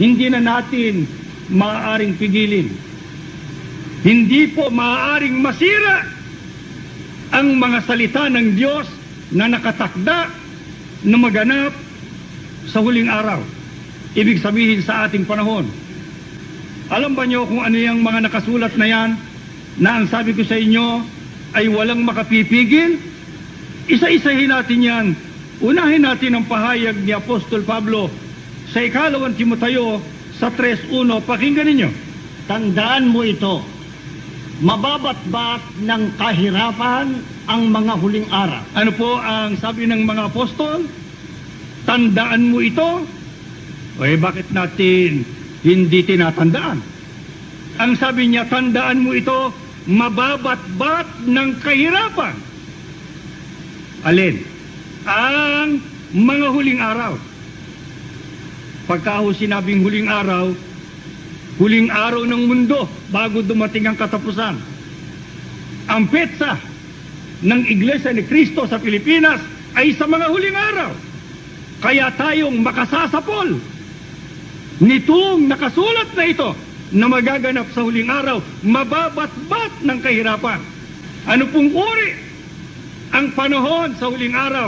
hindi na natin maaaring pigilin. Hindi po maaaring masira ang mga salita ng Diyos na nakatakda na maganap sa huling araw. Ibig sabihin sa ating panahon. Alam ba nyo kung ano yung mga nakasulat na yan na ang sabi ko sa inyo ay walang makapipigil? Isa-isahin natin yan. Unahin natin ang pahayag ni Apostol Pablo sa ikalawang Timoteo sa 3.1. Pakinggan ninyo. Tandaan mo ito. Mababatbat ng kahirapan ang mga huling araw. Ano po ang sabi ng mga apostol? Tandaan mo ito. Eh, bakit natin hindi tinatandaan? Ang sabi niya, tandaan mo ito, mababatbat ng kahirapan. Alin? Ang mga huling araw. Pagka ho sinabing huling araw, huling araw ng mundo bago dumating ang katapusan. Ang petsa ng Iglesia ni Cristo sa Pilipinas ay sa mga huling araw. Kaya tayong makasasapol nitong nakasulat na ito na magaganap sa huling araw, mababatbat ng kahirapan. Ano pong uri ang panahon sa huling araw?